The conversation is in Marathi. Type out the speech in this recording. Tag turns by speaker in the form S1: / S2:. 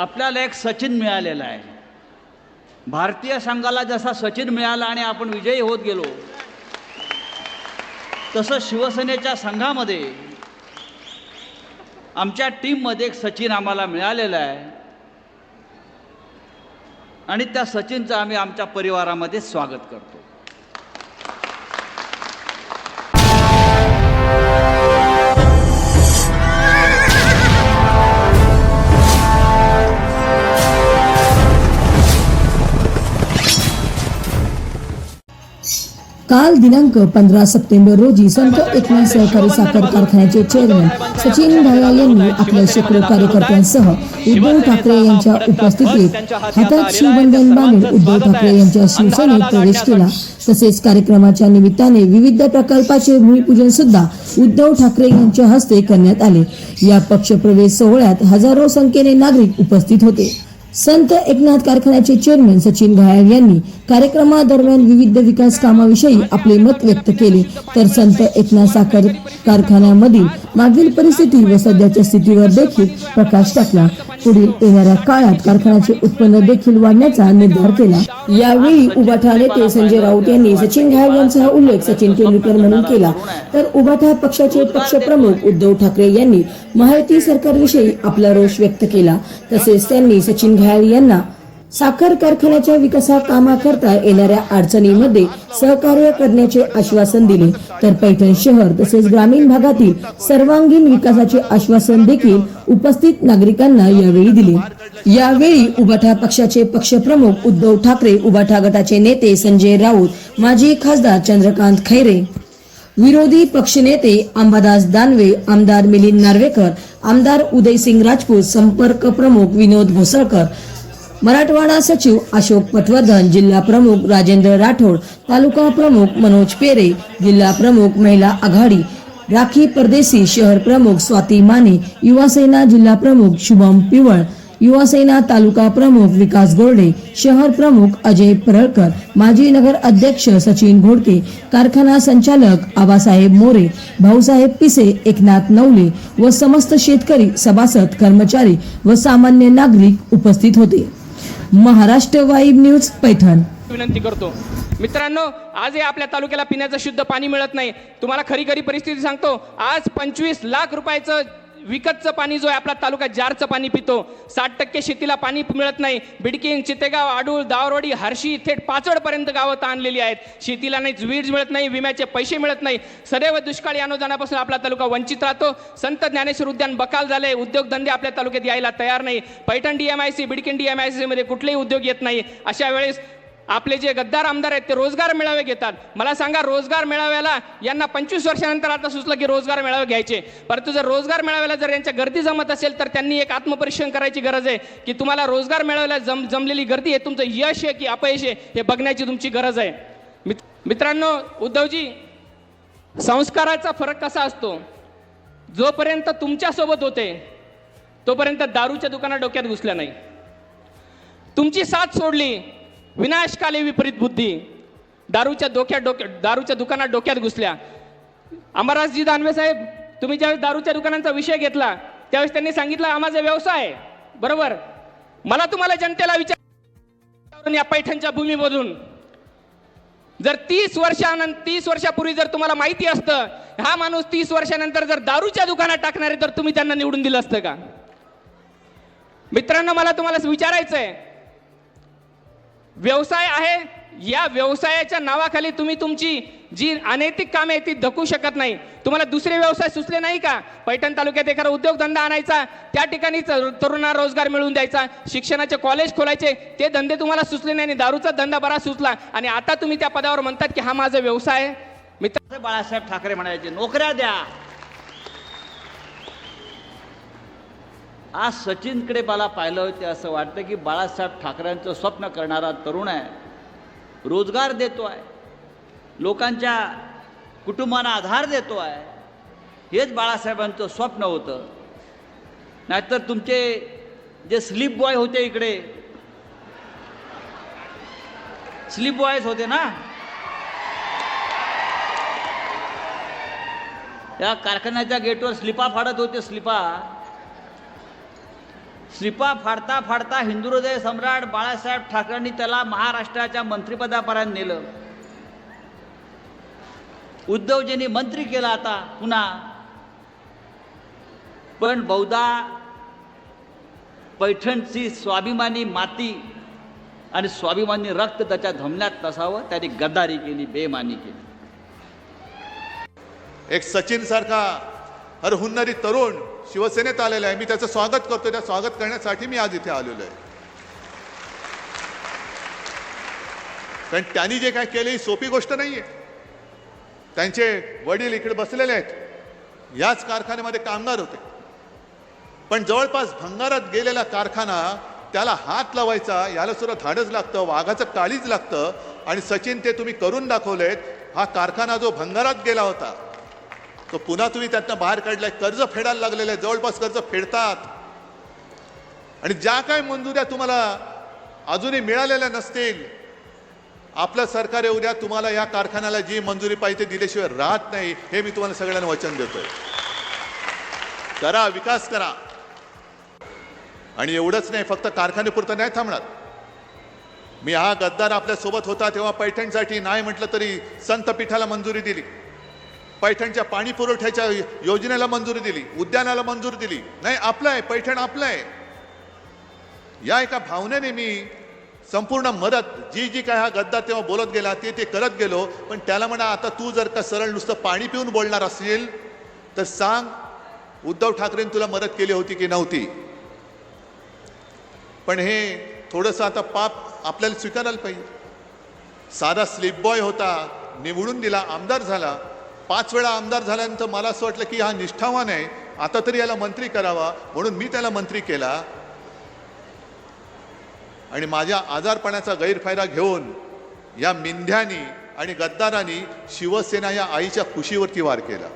S1: आपल्याला एक सचिन मिळालेला आहे. भारतीय संघाला जसा सचिन मिळाला आणि आपण विजयी होत गेलो तसं शिवसेनेच्या संघामध्ये आमच्या टीममध्ये एक सचिन आम्हाला मिळालेला आहे. आणि त्या सचिनचं आम्ही आमच्या परिवारामध्ये स्वागत करतो.
S2: दिनांक पंधरा सप्टेंबर रोजी संत एकनाथ सहकारी साखर कारखान्याचे चेअरमन सचिन भाया यांनी आपल्या शेकडो कार्यकर्त्यांसह उद्धव ठाकरे यांच्या उपस्थितीत हातात शिवबंधन बांधून उद्धव ठाकरे यांच्या शिवसेनेत प्रवेश केला. तसेच कार्यक्रमाच्या निमित्ताने विविध प्रकल्पाचे भूमिपूजन सुद्धा उद्धव ठाकरे यांच्या हस्ते करण्यात आले. या पक्षप्रवेश सोहळ्यात हजारो संख्येने नागरिक उपस्थित होते. संत एकनाथ कारखान्याचे चेअरमन सचिन घायाळ यांनी कार्यक्रमादरम्यान विविध विकास कामाविषयी आपले मत व्यक्त केले. तर संत एकनाथ साखर कारखान्यामधील मागील परिस्थिती व सध्याच्या स्थितीवर देखील प्रकाश टाकला. पुढील येणाऱ्या काळात कारखान्याचे उत्पन्न देखील वाढण्याचा निर्धार केला. यावेळी उभाठा नेते संजय राऊत यांनी सचिन घायल यांचा उल्लेख सचिन तेंडुलकर म्हणून केला. तर उभाठा पक्षाचे पक्षप्रमुख उद्धव ठाकरे यांनी महायुती सरकारविषयी आपला रोष व्यक्त केला. तसेच त्यांनी सचिन घायल यांना साखर कारखान्याच्या विकासा कामाकरता येणाऱ्या अडचणीमध्ये सहकार्य करण्याचे आश्वासन दिले. तर पैठण शहर तसेच ग्रामीण भागातील सर्वांगीण विकासाचे आश्वासन देखील उपस्थित नागरिकांना यावेळी दिले. यावेळी उबाठा पक्षाचे पक्षप्रमुख उद्धव ठाकरे उबाठा गटाचे नेते संजय राऊत माजी खासदार चंद्रकांत खैरे विरोधी पक्षनेते अंबादास दानवे आमदार मिलिंद नार्वेकर आमदार उदयसिंग राजपूत संपर्क प्रमुख विनोद भोसळकर मराठवाडा सचिव अशोक पटवर्धन जिल्हा प्रमुख राजेंद्र राठोड तालुका प्रमुख मनोज पेरे जिल्हा प्रमुख महिला आघाडी राखी परदेशी शहर प्रमुख स्वाती माने युवासेना जिल्हा प्रमुख शुभम पिवळ युवासेना तालुका प्रमुख विकास गोरडे शहर प्रमुख अजय परळकर माजी नगर अध्यक्ष सचिन घोडके कारखाना संचालक आबासाहेब मोरे भाऊसाहेब पिसे एकनाथ नवले व समस्त शेतकरी सभासद कर्मचारी व सामान्य नागरिक उपस्थित होते. Maharashtra vibe news Paithan.
S3: विनंती करतो. मित्रांनो आजही आपल्या तालुक्याला पिण्याचं शुद्ध पाणी मिळत नाही. तुम्हाला खरी खरी परिस्थिती सांगतो. आज पंचवीस लाख रुपयाचं विकतचं पाणी जो आहे आपला तालुका जारचं पाणी पितो. साठ टक्के शेतीला पाणी मिळत नाही. बिडकीन चितेगाव आडूळ दावरोडी हर्षी थेट पाचडपर्यंत गावं आणलेली आहेत. शेतीला नाही वीज मिळत नाही विम्याचे पैसे मिळत नाही. सदैव दुष्काळी अनुदानापासून आपला तालुका वंचित राहतो. संत ज्ञानेश्वर उद्यान बकाल झाले उद्योगधंदे आपल्या तालुक्यात यायला तयार नाही. पैठण डीएमआयसी बिडकीन डीएमआयसीमध्ये कुठलेही उद्योग येत नाही. अशा वेळेस आपले जे गद्दार आमदार आहेत ते रोजगार मेळावे घेतात. मला सांगा रोजगार मेळाव्याला यांना पंचवीस वर्षानंतर आता सुचलं की रोजगार मेळावे घ्यायचे. परंतु जर रोजगार मेळाव्याला जर यांच्या गर्दी जमत असेल तर त्यांनी एक आत्मपरीक्षण करायची गरज आहे की तुम्हाला रोजगार मेळाव्याला जम जमलेली गर्दी आहे तुमचं यश आहे की अपयश आहे हे बघण्याची तुमची गरज आहे. मित- मित्रांनो उद्धवजी संस्काराचा फरक कसा असतो? जोपर्यंत तुमच्यासोबत होते तोपर्यंत दारूच्या दुकानात डोक्यात घुसल्या नाही. तुमची साथ सोडली विनाशकाली विपरीत बुद्धी. दारूच्या डोक्यात डोक्या दारूच्या दुकानात डोक्यात घुसल्या. अमरराजजी दानवे साहेब तुम्ही ज्यावेळेस दारूच्या दुकानांचा विषय घेतला त्यावेळेस त्यांनी सांगितलं हा माझा व्यवसाय आहे. बरोबर? मला तुम्हाला जनतेला विचार या पैठणच्या भूमीमधून. जर तीस वर्षानंतर तीस वर्षापूर्वी जर तुम्हाला माहिती असतं हा माणूस तीस वर्षानंतर जर दारूच्या दुकानात टाकणार आहे तर तुम्ही त्यांना निवडून दिलं असतं का? मित्रांनो मला तुम्हाला विचारायचं आहे व्यवसाय आहे या व्यवसायाच्या नावाखाली तुम्ही तुमची जी अनैतिक कामे आहेत ती धकू शकत नाही. तुम्हाला दुसरे व्यवसाय सुचले नाही का? पैठण तालुक्यात एखादा उद्योगधंदा आणायचा त्या ठिकाणी तरुणांना रोजगार मिळवून द्यायचा शिक्षणाचे कॉलेज खोलायचे ते धंदे तुम्हाला सुचले नाही आणि दारूचा धंदा बरा सुचला. आणि आता तुम्ही त्या पदावर म्हणतात की हा माझा व्यवसाय आहे. मित्र
S1: बाळासाहेब ठाकरे म्हणायचे नोकऱ्या द्या. आज सचिनकडे मला पाहिलं होते असं वाटतं की बाळासाहेब ठाकरेंचं स्वप्न करणारा तरुण आहे. रोजगार देतो आहे. लोकांच्या कुटुंबांना आधार देतो आहे. हेच बाळासाहेबांचं स्वप्न होतं. नाहीतर तुमचे जे स्लीप बॉय होते इकडे स्लीप बॉयज होते ना? या कारखान्याच्या गेटवर स्लिपा फाडत होते स्लिपा. श्रीपा फाडता फाडता हिंदू हृदय सम्राट बाळासाहेब ठाकरेंनी त्याला महाराष्ट्राच्या मंत्रिपदापर्यंत नेलं. उद्धवजींनी मंत्री केला आता पुन्हा. पण बहुधा पैठणची स्वाभिमानी माती आणि स्वाभिमानी रक्त त्याच्या धमन्यात तसावं त्याने गद्दारी केली बेमानी केली.
S4: एक सचिन सारखा हरहुन्नरी तरुण शिवसेनेत आलेला आहे. मी त्याचं स्वागत करतो त्या स्वागत करण्यासाठी मी आज इथे आलेलो आहे. कारण त्यांनी जे काय केले ही सोपी गोष्ट नाही आहे त्यांचे वडील इकडे बसलेले आहेत. याच कारखान्यामध्ये कामगार होते. पण जवळपास भंगारात गेलेला कारखाना त्याला हात लावायचा याला सुद्धा धाडच लागतं वाघाचं काळीच लागतं. आणि सचिन ते तुम्ही करून दाखवलेत हा कारखाना जो भंगारात गेला होता तो पुन्हा तुम्ही त्यातनं बाहेर काढलाय. कर्ज फेडायला लागलेलं आहे जवळपास कर्ज फेडतात. आणि ज्या काय मंजुऱ्या तुम्हाला अजूनही मिळालेल्या नसतील आपलं सरकार येऊ द्या. तुम्हाला या कारखान्याला जी मंजुरी पाहिजे दिल्याशिवाय राहत नाही. हे मी तुम्हाला सगळ्यांना वचन देतोय. करा विकास करा. आणि एवढंच नाही फक्त कारखान्यापुरतं नाही थांबणार. मी हा गद्दार आपल्यासोबत होता तेव्हा पैठणसाठी नाही म्हटलं तरी संत पीठाला मंजुरी दिली. पैठणच्या पाणी पुरवठ्याच्या योजनेला मंजुरी दिली उद्यानाला मंजुरी दिली. नाही आपलं आहे पैठण आपलं आहे. या एका भावनेने मी संपूर्ण मदत जी जी काय हा गद्दा तेव्हा बोलत गेला ते ते करत गेलो पण त्याला म्हणा आता तू जर का सरळ नुसतं पाणी पिऊन बोलणार असेल तर सांग उद्धव ठाकरेंनी तुला मदत केली होती की नव्हती? पण हे थोडंसं आता पाप आपल्याला स्वीकारायला पाहिजे. साधा स्लिप बॉय होता निवडून दिला आमदार झाला पाच वेळा आमदार झाल्यानंतर मला असं वाटलं की हा निष्ठावान आहे. आता तरी याला मंत्री करावा म्हणून मी त्याला मंत्री केला. आणि माझ्या आजारपणाचा गैरफायदा घेऊन या मिंध्यानी आणि गद्दारांनी शिवसेना या आईच्या खुशीवरती वार केला.